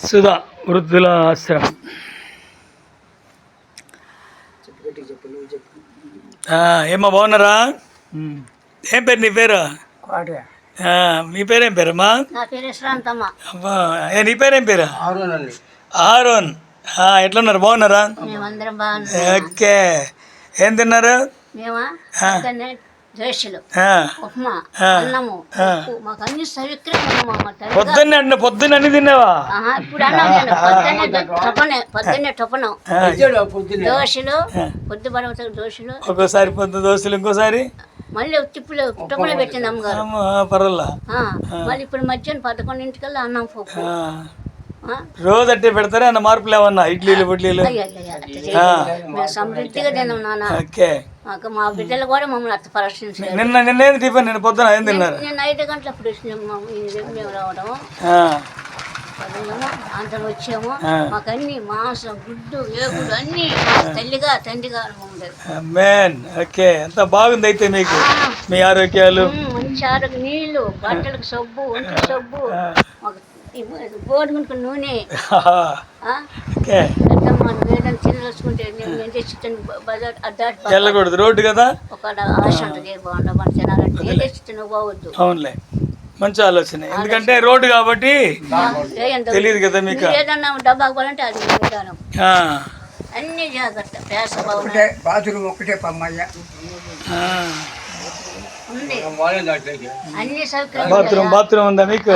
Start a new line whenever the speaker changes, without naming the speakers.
సుధా వృద్ధుల ఆశ్రమం ఆ, ఏమ్మా బాగున్నారా ఏం పేరు నీ పేరు ఆ, మీ పేరేం పేరమ్మా
నా పేరు శ్రాంతమ్మ
అబ్బా ఏ నీ పేరేం పేరు
అవునండి
ఆరోన్ ఆ, ఎట్లున్నారు బాగున్నారా
మేమందరం బాగున్నాం
ఓకే ఏం తిన్నారు
మేమా పొద్దున్నే దోశలు
ఆ,
ఉప్మా. అన్నము మాకు అన్ని
పొద్దున్నే అన్న పొద్దున్న అన్ని తిన్నావా?
ఇప్పుడు అన్నం పొద్దున్నే టొపనే దోశలు పొద్దు దోశలు.
ఒక్కోసారి పొద్దు దోశలు ఇంకోసారి?
మళ్ళీ తిప్పులు టొపన పెట్టింది అమ్మగారు.
అమ్మా, పర్వాలా?
ఆ, మళ్ళీ ఇప్పుడు మధ్యాహ్నం పదకొండింటికల్లా అన్నం పప్పు.
రోజు అట్టే పెడతారా? అన్న మార్పులు ఏమన్నా? ఇడ్లీలు బుడ్లీలు
సమృద్ధిగా తిన్నాం నాన్న.
ఓకే.
మాకు మా బిడ్డలు కూడా మమ్మల్ని అత్త పరీక్షించారు
నిన్న నిన్న ఏది టిఫిన్? నిన్న పొద్దున ఏం తిన్నారు?
నేను ఐదు ఈ మేము రావడం అందరం వచ్చాము. మాకు అన్ని మాంసం గుడ్డు ఏగుడు అన్ని తల్లిగా తండ్రిగా
మేన్ ఓకే. ఎంత బాగుంది అయితే మీకు? మీ ఆరోగ్యాలు?
మంచి ఆరోగ్య. నీళ్ళు బట్టలకు సబ్బు ఒంటికి సబ్బు. మాకు మునుకు నూనె.
వెళ్ళకూడదు రోడ్డు కదా?
ఒక ఆశ ఉంటుంది
అవునులే. మంచి ఆలోచన. ఎందుకంటే రోడ్డు కాబట్టి తెలియదు కదా మీకు.
ఏదన్నా డబ్బా పోవాలంటే అది విధానం అన్ని జాగ్రత్త పేస బాగుంది
ఒకటే బాత్రూమ్ ఒకటే పమ్మయ్య.
అన్ని సౌకర్యం
బాత్రూమ్ బాత్రూమ్ ఉందా మీకు.